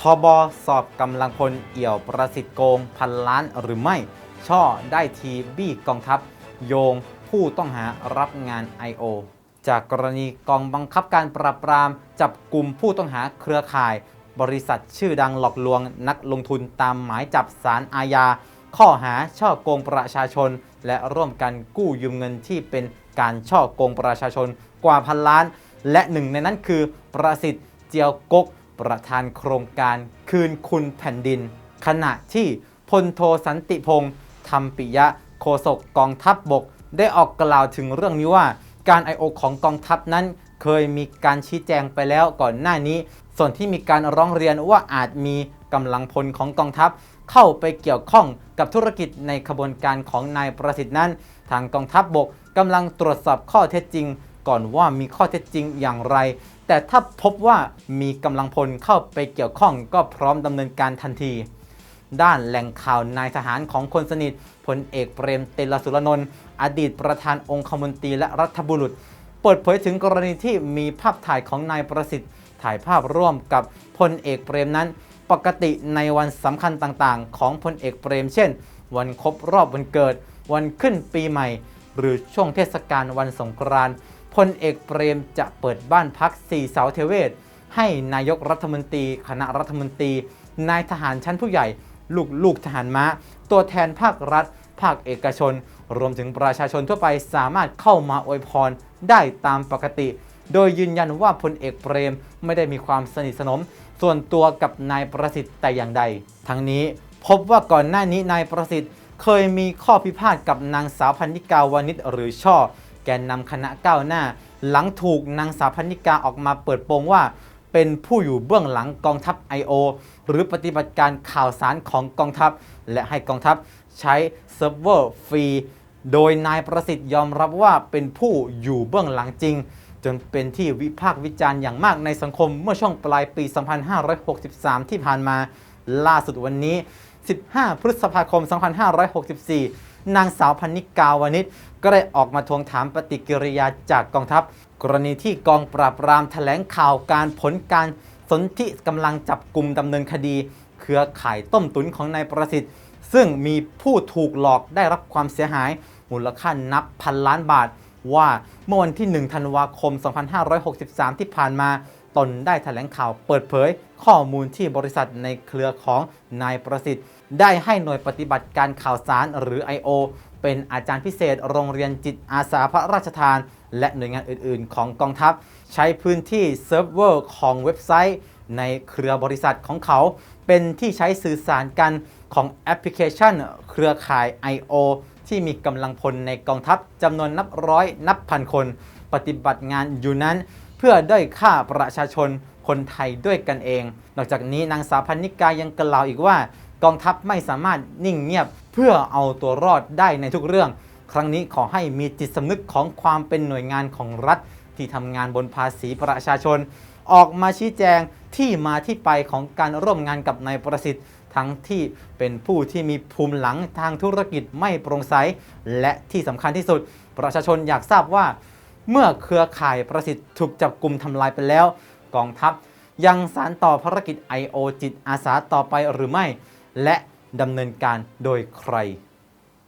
ทบสอบกำลังพลเอี่ยวประสิทธิ์โกงพันล้านหรือไม่ ช่อได้ทีบี้กองทัพ โยงผู้ต้องหารับงาน I.O. จากกรณีกองบังคับการปราบปราม จับกลุ่มผู้ต้องหาเครือข่าย บริษัทชื่อดังหลอกลวงนักลงทุนตามหมายจับสารอาญา ข้อหาช่อโกงประชาชน และร่วมกันกู้ยืมเงินที่เป็นการช่อโกงประชาชนกว่าพันล้าน และหนึ่งในนั้นคือประสิทธิ์เจียวกก ประธานโครงการคืนคุณแผ่นดิน ขณะที่พลโทสันติพงศ์ธรรมปิยะโฆษกกองทัพบบก ได้ออกกล่าวถึงเรื่องนี้ว่า การ I.O. ของกองทัพนั้น เคยมีการชี้แจงไปแล้วก่อนหน้านี้ ส่วนที่มีการร้องเรียนว่าอาจมีกำลังพลของกองทัพ เข้าไปเกี่ยวข้องกับธุรกิจในขบวนการของนายประสิทธิ์นั้น ทางกองทัพบบกกำลังตรวจสอบข้อเท็จจริง ก่อนว่ามีข้อเท็จจริงอย่างไร แต่ถ้าพบว่ามีกำลังพลเข้าไปเกี่ยวข้องก็พร้อมดำเนินการทันที ด้านแหล่งข่าวนายทหารของคนสนิทพลเอกเปรมเตลสุรนนท์อดีตประธานองคมนตรีและรัฐบุรุษ เปิดเผยถึงกรณีที่มีภาพถ่ายของนายประสิทธิ์ถ่ายภาพร่วมกับพลเอกเปรมนั้น ปกติในวันสำคัญต่างๆ ของพลเอกเปรม เช่น วันครบรอบวันเกิด วันขึ้นปีใหม่ หรือช่วงเทศกาลวันสงกรานต์ พลเอกเปรมจะเปิดบ้านพักสี่เสาเทเวศ ให้นายกรัฐมนตรี คณะรัฐมนตรี นายทหารชั้นผู้ใหญ่ ลูกลูกทหารม้า ตัวแทนภาครัฐ ภาคเอกชน รวมถึงประชาชนทั่วไปสามารถเข้ามาอวยพรได้ตามปกติ โดยยืนยันว่าพลเอกเปรมไม่ได้มีความสนิทสนม ส่วนตัวกับนายประสิทธิ์แต่อย่างใด ทั้งนี้พบว่าก่อนหน้านี้นายประสิทธิ์ เคยมีข้อพิพาทกับนางสาวพันนิกาวานิชหรือช่อ แกนนำคณะก้าวหน้า หลังถูกนางสาวพนนิกาออกมาเปิดโปงว่า เป็นผู้อยู่เบื้องหลังกองทัพ I.O. หรือปฏิบัติการข่าวสารของกองทัพ และให้กองทัพใช้เซิร์ฟเวอร์ฟรีโดยนายประสิทธิ์ยอมรับว่าเป็นผู้อยู่เบื้องหลังจริง จนเป็นที่วิพากษ์วิจารณ์อย่างมากในสังคมเมื่อช่วงปลายปี 2563 ที่ผ่านมาล่าสุดวันนี้ 15 พฤษภาคม 2564 นางสาวพันนิกาวานิชก็ได้ออกมาทวงถามปฏิกิริยาจากกองทัพ กรณีที่กองปราบปรามแถลงข่าวการผลการสนธิกำลังจับกลุ่มดำเนินคดี เครือข่ายต้มตุนของนายประสิทธิ์ ซึ่งมีผู้ถูกหลอกได้รับความเสียหาย มูลค่านับพันล้านบาท ว่าเมื่อวันที่ 1 ธันวาคม 2563 ที่ผ่านมา ตนได้แถลงข่าวเปิดเผย ข้อมูลที่บริษัทในเครือของนายประสิทธิ์ ได้ให้หน่วยปฏิบัติการข่าวสารหรือ I.O. เป็นอาจารย์พิเศษโรงเรียนจิตอาสาพระราชทาน และหน่วยงานอื่น ๆ ของกองทัพ ใช้พื้นที่เซิร์ฟเวอร์ของเว็บไซต์ ในเครือบริษัทของเขา เป็นที่ใช้สื่อสารกันของแอปพลิเคชัน เครือข่าย I.O. ที่มีกำลังพลในกองทัพจำนวนนับร้อยนับพันคน ปฏิบัติงานอยู่นั้น เพื่อด้อยค่าประชาชนคนไทยด้วยกันเอง นอกจากนี้นางสาวพันนิกายังกล่าวอีกว่า กองทัพไม่สามารถนิ่งเงียบเพื่อเอาตัวรอดได้ในทุกเรื่อง ครั้งนี้ขอให้มีจิตสำนึกของความเป็นหน่วยงานของรัฐ ที่ทำงานบนภาษีประชาชน ออกมาชี้แจงที่มาที่ไปของการร่วมงานกับนายประสิทธิ์ทั้งที่เป็นผู้ที่มีภูมิหลังทางธุรกิจไม่โปร่งใสและที่สำคัญที่สุด ประชาชนอยากทราบว่า เมื่อเครือข่ายประสิทธิ์ถูกจับกลุ่มทำลายไปแล้ว กองทัพยังสารต่อภารกิจ I.O. จิตอาสาต่อไปหรือไม่ และดำเนินการโดยใคร